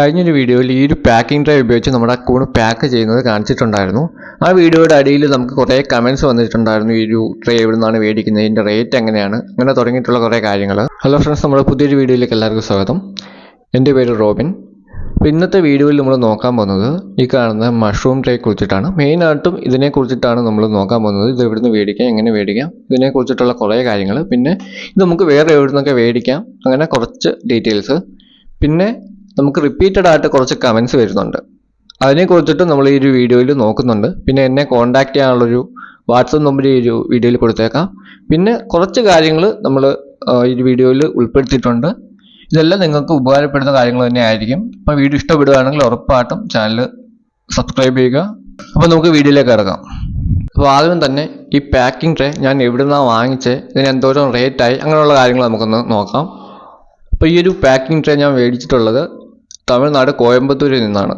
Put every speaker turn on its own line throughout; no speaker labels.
കഴിഞ്ഞൊരു വീഡിയോയിൽ ഈ ഒരു പാക്കിംഗ് ഡ്രൈവ് ഉപയോഗിച്ച് നമ്മുടെ കൂണ് പാക്ക് ചെയ്യുന്നത് കാണിച്ചിട്ടുണ്ടായിരുന്നു. ആ വീഡിയോയുടെ അടിയിൽ നമുക്ക് കുറേ കമന്റ്സ് വന്നിട്ടുണ്ടായിരുന്നു ഈ ഒരു ട്രേ എവിടെ നിന്നാണ് മേടിക്കുന്നത് ഇതിന്റെ റേറ്റ് എങ്ങനെയാണ് അങ്ങനെ തുടങ്ങിയിട്ടുള്ള കുറേ കാര്യങ്ങൾ. ഹലോ ഫ്രണ്ട്സ് നമ്മുടെ പുതിയൊരു വീഡിയോയിലേക്ക് എല്ലാവർക്കും സ്വാഗതം. എന്റെ പേര് റോബിൻ. ഇന്നത്തെ വീഡിയോയിൽ നമ്മൾ നോക്കാൻ പോകുന്നത് ഈ കാണുന്ന മഷ്റൂം ട്രേ കുറിച്ചിട്ടാണ്. മെയിനായിട്ടും ഇതിനെക്കുറിച്ചിട്ടാണ് നമ്മൾ നോക്കാൻ പോകുന്നത്. ഇത് എവിടുന്ന് മേടിക്കാം എങ്ങനെ മേടിക്കാം ഇതിനെക്കുറിച്ചിട്ടുള്ള കുറേ കാര്യങ്ങൾ. പിന്നെ ഇത് നമുക്ക് വേറെ എവിടെ നിന്നൊക്കെ മേടിക്കാം അങ്ങനെ കുറച്ച് ഡീറ്റെയിൽസ് പിന്നെ നമുക്ക് റിപ്പീറ്റഡ് ആയിട്ട് കുറച്ച് കമൻസ് വരുന്നുണ്ട്. അതിനെ കുറിച്ചിട്ട് നമ്മൾ ഈ ഒരു വീഡിയോയിൽ നോക്കുന്നുണ്ട്. പിന്നെ എന്നെ കോൺടാക്ട് ചെയ്യാനുള്ളൊരു വാട്സപ്പ് നമ്പർ ഈ ഒരു വീഡിയോയിൽ കൊടുത്തേക്കാം. പിന്നെ കുറച്ച് കാര്യങ്ങൾ നമ്മൾ ഈ വീഡിയോയിൽ ഉൾപ്പെടുത്തിയിട്ടുണ്ട്. ഇതെല്ലാം നിങ്ങൾക്ക് ഉപകാരപ്പെടുന്ന കാര്യങ്ങൾ തന്നെ ആയിരിക്കും അപ്പോൾ വീഡിയോ ഇഷ്ടപ്പെടുകയാണെങ്കിൽ ഉറപ്പായിട്ടും ചാനൽ സബ്സ്ക്രൈബ് ചെയ്യുക. അപ്പോൾ നമുക്ക് വീഡിയോയിലേക്ക് ഇറങ്ങാം അപ്പോൾ ആദ്യം തന്നെ ഈ പാക്കിംഗ് ട്രേ ഞാൻ എവിടെ നിന്നാണ് വാങ്ങിച്ചത് ഇതിന് എന്തോരം റേറ്റായി അങ്ങനെയുള്ള കാര്യങ്ങൾ നമുക്കൊന്ന് നോക്കാം. അപ്പോൾ ഈ ഒരു പാക്കിംഗ് ട്രേ ഞാൻ മേടിച്ചിട്ടുള്ളത് തമിഴ്നാട് കോയമ്പത്തൂരിൽ നിന്നാണ്.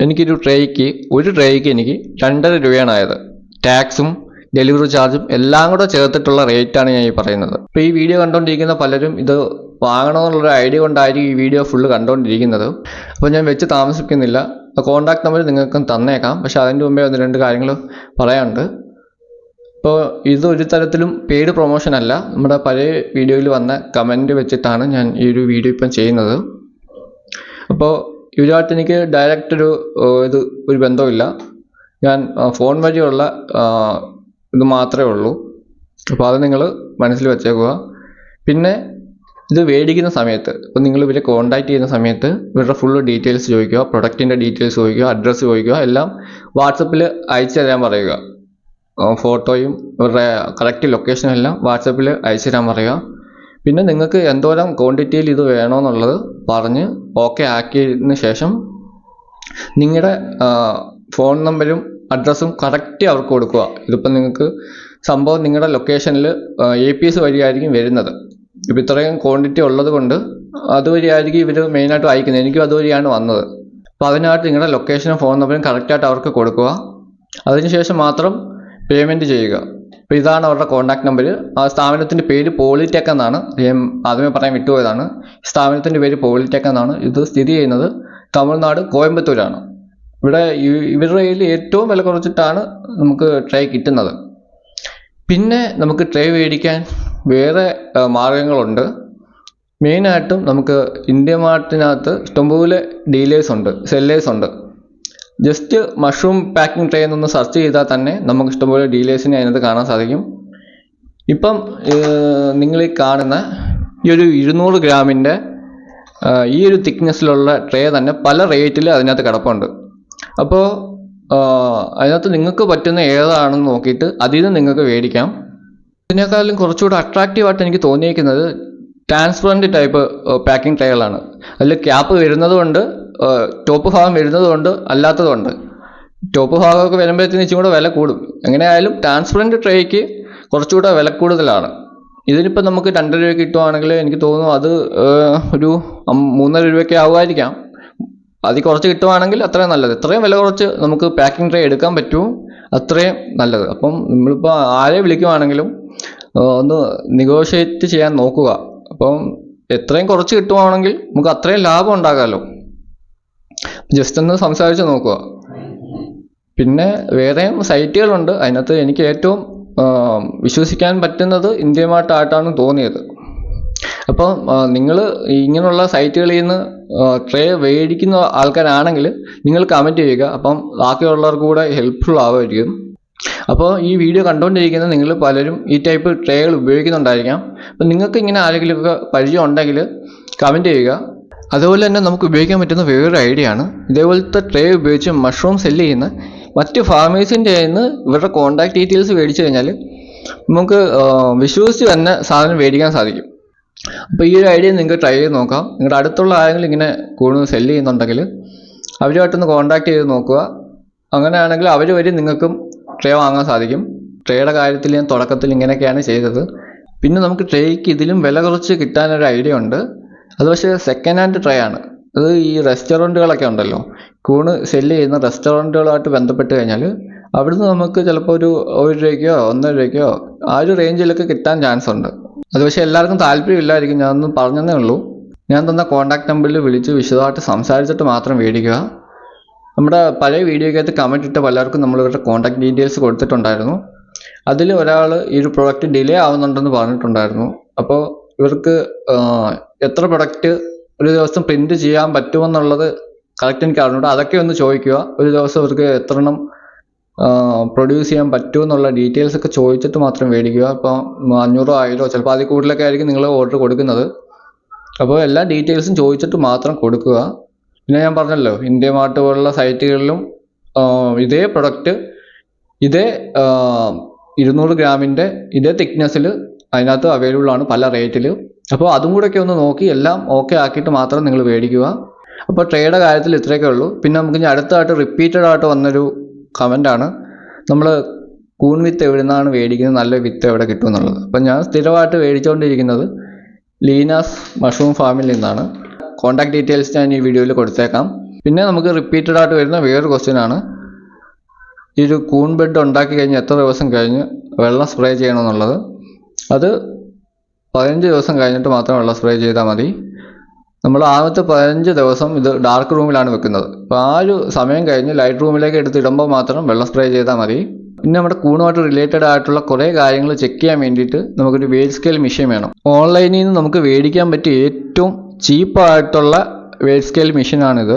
എനിക്കൊരു ട്രേയ്ക്ക് ഒരു ട്രേയ്ക്ക് എനിക്ക് രണ്ടര രൂപയാണ് ആയത് ടാക്സും ഡെലിവറി ചാർജും എല്ലാം കൂടെ ചേർത്തിട്ടുള്ള റേറ്റാണ് ഞാൻ ഈ പറയുന്നത്. അപ്പോൾ ഈ വീഡിയോ കണ്ടുകൊണ്ടിരിക്കുന്ന പലരും ഇത് വാങ്ങണമെന്നുള്ളൊരു ഐഡിയ കൊണ്ടായിരിക്കും ഈ വീഡിയോ ഫുള്ള് കണ്ടുകൊണ്ടിരിക്കുന്നത് അപ്പോൾ ഞാൻ വെച്ച് താമസിക്കുന്നില്ല. കോൺടാക്ട് നമ്പർ നിങ്ങൾക്കും തന്നേക്കാം. പക്ഷേ അതിന്റെ മുമ്പേ ഒന്ന് രണ്ട് കാര്യങ്ങൾ പറയാനുണ്ട്. ഇപ്പോൾ ഇത് ഒരു തരത്തിലും പെയ്ഡ് പ്രൊമോഷൻ അല്ല. നമ്മുടെ പഴയ വീഡിയോയിൽ വന്ന കമന്റ് വെച്ചിട്ടാണ് ഞാൻ ഈ ഒരു വീഡിയോ ഇപ്പം ചെയ്യുന്നത്. അപ്പോൾ ഇവരുമായിട്ട് എനിക്ക് ഡയറക്റ്റ് ഒരു ഇത് ഒരു ബന്ധമില്ല ഞാൻ ഫോൺ വഴിയുള്ള ഇത് മാത്രമേ ഉള്ളൂ. അപ്പോൾ അത് നിങ്ങൾ മനസ്സിൽ വെച്ചേക്കുക. പിന്നെ ഇത് മേടിക്കുന്ന സമയത്ത് ഇപ്പോൾ നിങ്ങൾ ഇവരെ കോൺടാക്ട് ചെയ്യുന്ന സമയത്ത് ഇവരുടെ ഫുൾ ഡീറ്റെയിൽസ് ചോദിക്കുക പ്രൊഡക്റ്റിന്റെ ഡീറ്റെയിൽസ് ചോദിക്കുക അഡ്രസ്സ് ചോദിക്കുക എല്ലാം വാട്സപ്പിൽ അയച്ചു തരാൻ പറയുക. ഫോട്ടോയും ഇവരുടെ കറക്റ്റ് ലൊക്കേഷനും എല്ലാം വാട്സപ്പിൽ അയച്ചു തരാൻ പറയുക. പിന്നെ നിങ്ങൾക്ക് എന്തോരം ക്വാണ്ടിറ്റിയിൽ ഇത് വേണമെന്നുള്ളത് പറഞ്ഞ് ഓക്കെ ആക്കിയതിന് ശേഷം നിങ്ങളുടെ ഫോൺ നമ്പരും അഡ്രസ്സും കറക്റ്റ് അവർക്ക് കൊടുക്കുക. ഇതിപ്പോൾ നിങ്ങൾക്ക് സംഭവം നിങ്ങളുടെ ലൊക്കേഷനിൽ എ പി എസ് വഴിയായിരിക്കും വരുന്നത്. ഇപ്പം ഇത്രയും ക്വാണ്ടിറ്റി ഉള്ളത് കൊണ്ട് അതുവഴിയായിരിക്കും ഇവർ മെയിനായിട്ട് അയക്കുന്നത്. എനിക്കും അതുവഴിയാണ് വന്നത്. അപ്പോൾ അതിനായിട്ട് നിങ്ങളുടെ ലൊക്കേഷനും ഫോൺ നമ്പറും കറക്റ്റായിട്ട് അവർക്ക് കൊടുക്കുക. അതിനുശേഷം മാത്രം പേയ്മെന്റ് ചെയ്യുക. അപ്പോൾ ഇതാണ് അവരുടെ കോൺടാക്ട് നമ്പർ ആ സ്ഥാപനത്തിന്റെ പേര് പോളിടെക് എന്നാണ്. ഞാൻ ആദ്യമേ പറയാൻ വിട്ടുപോയതാണ്. സ്ഥാപനത്തിന്റെ പേര് പോളിടെക് എന്നാണ്. ഇത് സ്ഥിതി ചെയ്യുന്നത് തമിഴ്നാട് കോയമ്പത്തൂരാണ്. ഇവിടെ ഇവരുടെ കയ്യിൽ ഏറ്റവും വില കുറച്ചിട്ടാണ് നമുക്ക് ട്രേ കിട്ടുന്നത്. പിന്നെ നമുക്ക് ട്രേ മേടിക്കാൻ വേറെ മാർഗങ്ങളുണ്ട്. മെയിനായിട്ടും നമുക്ക് ഇന്ത്യ മാർട്ടിനകത്ത് ഇഷ്ടംപോലെ ഡീലേഴ്സ് ഉണ്ട് സെല്ലേഴ്സ് ഉണ്ട്. ജസ്റ്റ് മഷ്റൂം പാക്കിംഗ് ട്രേ എന്നൊന്ന് സെർച്ച് ചെയ്താൽ തന്നെ നമുക്ക് ഇഷ്ടംപോലെ ഡീലേഴ്സിനെ അതിനകത്ത് കാണാൻ സാധിക്കും. ഇപ്പം നിങ്ങൾ ഈ കാണുന്ന ഈ ഒരു ഇരുന്നൂറ് ഗ്രാമിന്റെ ഈ ഒരു തിക്നെസ്സിലുള്ള ട്രേ തന്നെ പല റേറ്റിൽ അതിനകത്ത് കിടപ്പുണ്ട്. അപ്പോൾ അതിനകത്ത് നിങ്ങൾക്ക് പറ്റുന്ന ഏതാണെന്ന് നോക്കിയിട്ട് അതിൽ നിന്ന് നിങ്ങൾക്ക് മേടിക്കാം. ഇതിനേക്കാളും കുറച്ചുകൂടെ അട്രാക്റ്റീവായിട്ട് എനിക്ക് തോന്നിയിരിക്കുന്നത് ട്രാൻസ്പെറന്റ് ടൈപ്പ് പാക്കിംഗ് ട്രേകളാണ് അതിൽ ക്യാപ്പ് വരുന്നതുകൊണ്ട് ടോപ്പ് ഭാഗം വരുന്നതുകൊണ്ട് അല്ലാത്തതുകൊണ്ട്. ടോപ്പ് ഭാഗമൊക്കെ വരുമ്പോഴത്തേന് ഇച്ചിരി കൂടെ വില കൂടും. എങ്ങനെയായാലും ട്രാൻസ്പെറന്റ് ട്രേക്ക് കുറച്ചുകൂടെ വില കൂടുതലാണ്. ഇതിനിപ്പോൾ നമുക്ക് രണ്ടര രൂപ കിട്ടുവാണെങ്കിൽ എനിക്ക് തോന്നുന്നു അത് ഒരു മൂന്നര രൂപയൊക്കെ ആവുമായിരിക്കാം. അതിൽ കുറച്ച് കിട്ടുവാണെങ്കിൽ അത്രയും നല്ലത്. ഇത്രയും വില കുറച്ച് നമുക്ക് പാക്കിംഗ് ട്രേ എടുക്കാൻ പറ്റുമോ അത്രയും നല്ലത്. അപ്പം നമ്മളിപ്പോൾ ആരെ വിളിക്കുവാണെങ്കിലും ഒന്ന് നെഗോഷിയേറ്റ് ചെയ്യാൻ നോക്കുക. അപ്പം എത്രയും കുറച്ച് കിട്ടുവാണെങ്കിൽ നമുക്ക് അത്രയും ലാഭം ഉണ്ടാകാമല്ലോ ജസ്റ്റ് ഒന്ന് സംസാരിച്ച് നോക്കുക. പിന്നെ വേറെയും സൈറ്റുകളുണ്ട്. അതിനകത്ത് എനിക്ക് ഏറ്റവും വിശ്വസിക്കാൻ പറ്റുന്നത് ഇന്ത്യമായിട്ടായിട്ടാണ് തോന്നിയത്. അപ്പോൾ നിങ്ങൾ ഇങ്ങനെയുള്ള സൈറ്റുകളിൽ നിന്ന് ട്രേ മേടിക്കുന്ന ആൾക്കാരാണെങ്കിൽ നിങ്ങൾ കമന്റ് ചെയ്യുക. അപ്പം ബാക്കിയുള്ളവർക്ക് കൂടെ ഹെൽപ്ഫുൾ ആവുമായിരിക്കും. അപ്പോൾ ഈ വീഡിയോ കണ്ടുകൊണ്ടിരിക്കുന്ന നിങ്ങൾ പലരും ഈ ടൈപ്പ് ട്രേകൾ ഉപയോഗിക്കുന്നുണ്ടായിരിക്കാം. അപ്പം നിങ്ങൾക്ക് ഇങ്ങനെ ആരെങ്കിലുമൊക്കെ പരിചയം ഉണ്ടെങ്കിൽ കമന്റ് ചെയ്യുക. അതുപോലെ തന്നെ നമുക്ക് ഉപയോഗിക്കാൻ പറ്റുന്ന വേറൊരു ഐഡിയ ആണ്. ഇതേപോലത്തെ ട്രേ ഉപയോഗിച്ച് മഷ്റൂം സെല്ല് ചെയ്യുന്ന മറ്റ് ഫാമേഴ്സിന്റെ കയ്യിൽ നിന്ന് ഇവരുടെ കോൺടാക്ട് ഡീറ്റെയിൽസ് മേടിച്ചു കഴിഞ്ഞാൽ നമുക്ക് വിശ്വസിച്ച് തന്നെ സാധനം മേടിക്കാൻ സാധിക്കും. അപ്പോൾ ഈ ഒരു ഐഡിയ നിങ്ങൾക്ക് ട്രൈ ചെയ്ത് നോക്കാം. നിങ്ങളുടെ അടുത്തുള്ള ആരെങ്കിലും ഇങ്ങനെ കൂടുതൽ സെല്ല് ചെയ്യുന്നുണ്ടെങ്കിൽ അവരുമായിട്ടൊന്ന് കോൺടാക്ട് ചെയ്ത് നോക്കുക. അങ്ങനെയാണെങ്കിൽ അവർ വരെ നിങ്ങൾക്കും ട്രേ വാങ്ങാൻ സാധിക്കും. ട്രേയുടെ കാര്യത്തിൽ ഞാൻ തുടക്കത്തിൽ ഇങ്ങനെയൊക്കെയാണ് ചെയ്തത്. പിന്നെ നമുക്ക് ട്രേക്ക് ഇതിലും വില കുറച്ച് കിട്ടാനൊരു ഐഡിയ ഉണ്ട്. അത് പക്ഷേ സെക്കൻഡ് ഹാൻഡ് ട്രേ ആണ്. അത് ഈ റെസ്റ്റോറന്റുകളൊക്കെ ഉണ്ടല്ലോ. കൂണ് സെല്ല് ചെയ്യുന്ന റെസ്റ്റോറന്റുകളായിട്ട് ബന്ധപ്പെട്ട് കഴിഞ്ഞാൽ അവിടുന്ന് നമുക്ക് ചിലപ്പോൾ ഒരു ഒരു രൂപയ്ക്കോ ഒന്നര രൂപയ്ക്കോ ആ ഒരു റേഞ്ചിലൊക്കെ കിട്ടാൻ ചാൻസ് ഉണ്ട്. അത് പക്ഷേ എല്ലാവർക്കും താല്പര്യമില്ലായിരിക്കും. ഞാനൊന്ന് പറഞ്ഞതേ ഉള്ളൂ. ഞാൻ തന്ന കോൺടാക്ട് നമ്പറിൽ വിളിച്ച് വിശദമായിട്ട് സംസാരിച്ചിട്ട് മാത്രം മേടിക്കുക നമ്മുടെ പഴയ വീഡിയോക്കകത്ത് കമന്റ് ഇട്ട പലർക്കും നമ്മളിവരുടെ കോൺടാക്ട് ഡീറ്റെയിൽസ് കൊടുത്തിട്ടുണ്ടായിരുന്നു. അതിൽ ഒരാൾ ഈ ഒരു പ്രോഡക്റ്റ് ഡിലേ ആവുന്നുണ്ടെന്ന് പറഞ്ഞിട്ടുണ്ടായിരുന്നു. അപ്പോൾ ഇവർക്ക് എത്ര പ്രൊഡക്റ്റ് ഒരു ദിവസം പ്രിന്റ് ചെയ്യാൻ പറ്റുമെന്നുള്ളത് കറക്റ്റ് എനിക്ക് അറിഞ്ഞൂടാ. അതൊക്കെ ഒന്ന് ചോദിക്കുക. ഒരു ദിവസം ഇവർക്ക് എത്ര എണ്ണം പ്രൊഡ്യൂസ് ചെയ്യാൻ പറ്റുമെന്നുള്ള ഡീറ്റെയിൽസ് ഒക്കെ ചോദിച്ചിട്ട് മാത്രം മേടിക്കുക. ഇപ്പോൾ അഞ്ഞൂറോ ആയിരോ ചിലപ്പോൾ അതിൽ കൂടുതലൊക്കെ ആയിരിക്കും നിങ്ങൾ ഓർഡർ കൊടുക്കുന്നത്. അപ്പോൾ എല്ലാ ഡീറ്റെയിൽസും ചോദിച്ചിട്ട് മാത്രം കൊടുക്കുക. പിന്നെ ഞാൻ പറഞ്ഞല്ലോ ഇന്ത്യ മാർട്ട് പോലുള്ള സൈറ്റുകളിലും ഇതേ പ്രൊഡക്റ്റ് ഇതേ ഇരുന്നൂറ് ഗ്രാമിന്റെ ഇതേ തിക്നെസ്സിൽ അതിനകത്ത് അവൈലബിൾ ആണ് പല റേറ്റിൽ അപ്പോൾ അതും കൂടെയൊക്കെ ഒന്ന് നോക്കി എല്ലാം ഓക്കെ ആക്കിയിട്ട് മാത്രം നിങ്ങൾ മേടിക്കുക. അപ്പോൾ ട്രേയുടെ കാര്യത്തിൽ ഇത്രയൊക്കെ ഉള്ളൂ. പിന്നെ നമുക്ക് ഇനി അടുത്തായിട്ട് റിപ്പീറ്റഡ് ആയിട്ട് വന്നൊരു കമന്റാണ് നമ്മൾ കൂൺ വിത്ത് എവിടെ നിന്നാണ് മേടിക്കുന്നത്? നല്ല വിത്ത് എവിടെ കിട്ടും എന്നുള്ളത്. അപ്പം ഞാൻ സ്ഥിരമായിട്ട് മേടിച്ചുകൊണ്ടിരിക്കുന്നത് ലീനാസ് മഷ്റൂം ഫാമിൽ നിന്നാണ്. കോൺടാക്ട് ഡീറ്റെയിൽസ് ഞാൻ ഈ വീഡിയോയിൽ കൊടുത്തേക്കാം. പിന്നെ നമുക്ക് റിപ്പീറ്റഡ് ആയിട്ട് വരുന്ന വേറൊരു ക്വസ്റ്റ്യൻ ആണ്. ഈ ഒരു കൂൺ ബെഡ് ഉണ്ടാക്കി കഴിഞ്ഞ് എത്ര ദിവസം കഴിഞ്ഞ് വെള്ളം സ്പ്രേ ചെയ്യണമെന്നുള്ളത് അത് പതിനഞ്ച് ദിവസം കഴിഞ്ഞിട്ട് മാത്രം വെള്ളം സ്പ്രേ ചെയ്താൽ മതി. നമ്മൾ ആദ്യത്തെ പതിനഞ്ച് ദിവസം ഇത് ഡാർക്ക് റൂമിലാണ് വെക്കുന്നത്. അപ്പോൾ ആ ഒരു സമയം കഴിഞ്ഞ് ലൈറ്റ് റൂമിലേക്ക് എടുത്ത് ഇടുമ്പോൾ മാത്രം വെള്ളം സ്പ്രേ ചെയ്താൽ മതി. പിന്നെ നമ്മുടെ കൂണുമായിട്ട് റിലേറ്റഡ് ആയിട്ടുള്ള കുറേ കാര്യങ്ങൾ ചെക്ക് ചെയ്യാൻ വേണ്ടിയിട്ട് നമുക്കൊരു വേജ് സ്കെയിൽ മെഷീൻ വേണം. ഓൺലൈനിൽ നിന്ന് നമുക്ക് മേടിക്കാൻ പറ്റിയ ഏറ്റവും ചീപ്പായിട്ടുള്ള വേജ് സ്കെയിൽ മെഷീനാണിത്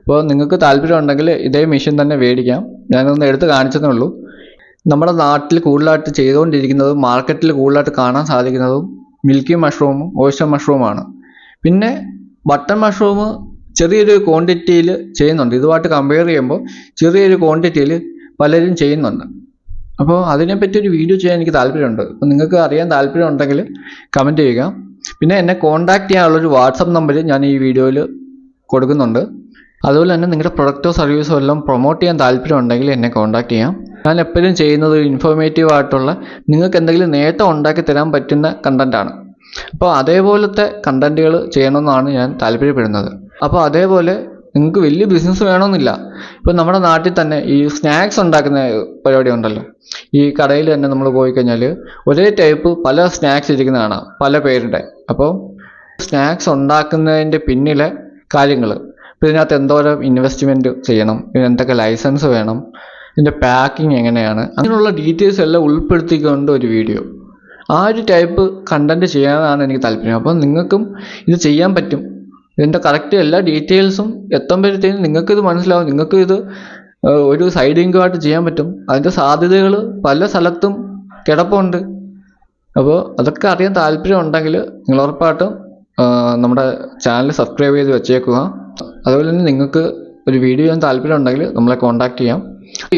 അപ്പോൾ നിങ്ങൾക്ക് താല്പര്യം ഉണ്ടെങ്കിൽ ഇതേ മെഷീൻ തന്നെ മേടിക്കാം ഞാനൊന്ന് എടുത്ത് കാണിച്ചതേ ഉള്ളൂ. നമ്മുടെ നാട്ടിൽ കൂടുതലായിട്ട് ചെയ്തുകൊണ്ടിരിക്കുന്നതും മാർക്കറ്റിൽ കൂടുതലായിട്ട് കാണാൻ സാധിക്കുന്നതും മിൽക്കി മഷ്റൂമും ഓയിസ്റ്റർ മഷ്റൂമാണ് പിന്നെ ബട്ടൺ മഷ്റൂം ചെറിയൊരു ക്വാണ്ടിറ്റിയിൽ ചെയ്യുന്നുണ്ട്. ഇതുമായിട്ട് കമ്പയർ ചെയ്യുമ്പോൾ ചെറിയൊരു ക്വാണ്ടിറ്റിയിൽ പലരും ചെയ്യുന്നുണ്ട്. അപ്പോൾ അതിനെപ്പറ്റി ഒരു വീഡിയോ ചെയ്യാൻ എനിക്ക് താല്പര്യമുണ്ട്. അപ്പോൾ നിങ്ങൾക്ക് അറിയാൻ താല്പര്യം ഉണ്ടെങ്കിൽ കമന്റ് ചെയ്യുക. പിന്നെ എന്നെ കോൺടാക്ട് ചെയ്യാനുള്ളൊരു വാട്സപ്പ് നമ്പർ ഞാൻ ഈ വീഡിയോയിൽ കൊടുക്കുന്നുണ്ട്. അതുപോലെ തന്നെ നിങ്ങളുടെ പ്രൊഡക്റ്റോ സർവീസോ എല്ലാം പ്രൊമോട്ട് ചെയ്യാൻ താല്പര്യം ഉണ്ടെങ്കിൽ എന്നെ കോൺടാക്ട് ചെയ്യാം. ഞാൻ എപ്പോഴും ചെയ്യുന്നത് ഇൻഫോർമേറ്റീവ് ആയിട്ടുള്ള നിങ്ങൾക്ക് എന്തെങ്കിലും നേട്ടം ഉണ്ടാക്കി തരാൻ പറ്റുന്ന കണ്ടന്റാണ് അപ്പോൾ അതേപോലത്തെ കണ്ടന്റുകൾ ചെയ്യണമെന്നാണ് ഞാൻ താല്പര്യപ്പെടുന്നത്. അപ്പോൾ അതേപോലെ നിങ്ങൾക്ക് വലിയ ബിസിനസ് വേണമെന്നില്ല. ഇപ്പോൾ നമ്മുടെ നാട്ടിൽ തന്നെ ഈ സ്നാക്സ് ഉണ്ടാക്കുന്ന പരിപാടി ഉണ്ടല്ലോ. ഈ കടയിൽ തന്നെ നമ്മൾ പോയി കഴിഞ്ഞാൽ ഒരേ ടൈപ്പ് പല സ്നാക്സ് ഇരിക്കുന്ന കാണാം പല പേരുടെ. അപ്പോൾ സ്നാക്സ് ഉണ്ടാക്കുന്നതിന്റെ പിന്നിലെ കാര്യങ്ങൾ ഇതിനകത്ത് എന്തോരം ഇൻവെസ്റ്റ്മെന്റ് ചെയ്യണം ഇതിന് എന്തൊക്കെ ലൈസൻസ് വേണം ഇതിന്റെ പാക്കിംഗ് എങ്ങനെയാണ് അങ്ങനെയുള്ള ഡീറ്റെയിൽസ് എല്ലാം ഉൾപ്പെടുത്തിക്കൊണ്ട് ഒരു വീഡിയോ ആ ഒരു ടൈപ്പ് കണ്ടന്റ് ചെയ്യാനാണ് എനിക്ക് താല്പര്യം. അപ്പോൾ നിങ്ങൾക്കും ഇത് ചെയ്യാൻ പറ്റും. ഇതിന്റെ കറക്റ്റ് എല്ലാ ഡീറ്റെയിൽസും എത്തുമ്പോഴത്തേക്കും നിങ്ങൾക്ക് ഇത് മനസ്സിലാവും. നിങ്ങൾക്ക് ഇത് ഒരു സൈഡ് ഇൻകം ആയിട്ട് ചെയ്യാൻ പറ്റും. അതിന്റെ സാധ്യതകൾ പല സ്ഥലത്തും കിടപ്പുണ്ട്. അപ്പോൾ അതൊക്കെ അറിയാൻ താല്പര്യം ഉണ്ടെങ്കിൽ നിങ്ങൾ ഉറപ്പായിട്ടും നമ്മുടെ ചാനൽ സബ്സ്ക്രൈബ് ചെയ്ത് വെച്ചേക്കുക. അതുപോലെ തന്നെ നിങ്ങൾക്ക് ഒരു വീഡിയോ ചെയ്യാൻ താല്പര്യം ഉണ്ടെങ്കിൽ നമ്മളെ കോൺടാക്ട് ചെയ്യാം.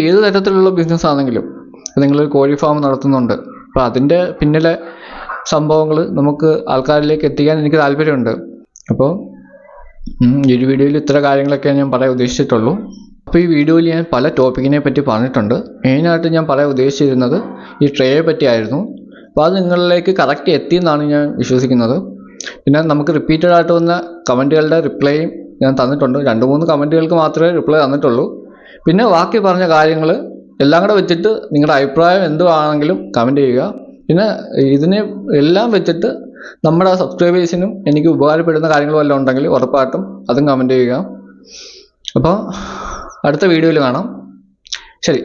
ഏത് തരത്തിലുള്ള ബിസിനസ് ആണെങ്കിലും നിങ്ങളൊരു കോഴി ഫാം നടത്തുന്നുണ്ട്. അപ്പോൾ അതിന്റെ പിന്നിലെ സംഭവങ്ങൾ നമുക്ക് ആൾക്കാരിലേക്ക് എത്തിക്കാൻ എനിക്ക് താല്പര്യമുണ്ട്. അപ്പോൾ ഈ ഒരു വീഡിയോയിൽ ഇത്ര കാര്യങ്ങളൊക്കെ ഞാൻ പറയാൻ ഉദ്ദേശിച്ചിട്ടുള്ളൂ. അപ്പോൾ ഈ വീഡിയോയിൽ ഞാൻ പല ടോപ്പിക്കിനെ പറ്റി പറഞ്ഞിട്ടുണ്ട്. മെയിനായിട്ട് ഞാൻ പറയാൻ ഉദ്ദേശിച്ചിരുന്നത് ഈ ട്രേയെ പറ്റിയായിരുന്നു. അപ്പോൾ അത് നിങ്ങളിലേക്ക് കറക്റ്റ് എത്തിയെന്നാണ് ഞാൻ വിശ്വസിക്കുന്നത്. പിന്നെ നമുക്ക് റിപ്പീറ്റഡ് ആയിട്ട് വന്ന കമന്റുകളുടെ റിപ്ലൈയും ഞാൻ തന്നിട്ടുണ്ട്. രണ്ട് മൂന്ന് കമന്റുകൾക്ക് മാത്രമേ റിപ്ലൈ തന്നിട്ടുള്ളൂ. പിന്നെ ബാക്കി പറഞ്ഞ കാര്യങ്ങൾ എല്ലാം കൂടെ വെച്ചിട്ട് നിങ്ങളുടെ അഭിപ്രായം എന്തുവാണെങ്കിലും കമന്റ് ചെയ്യുക. പിന്നെ ഇതിനെ എല്ലാം വെച്ചിട്ട് നമ്മുടെ സബ്സ്ക്രൈബേഴ്സിനും എനിക്ക് ഉപകാരപ്പെടുന്ന കാര്യങ്ങൾ വല്ലതും ഉണ്ടെങ്കിൽ ഉറപ്പായിട്ടും അതും കമന്റ് ചെയ്യുക. അപ്പോൾ അടുത്ത വീഡിയോയിൽ കാണാം. ശരി.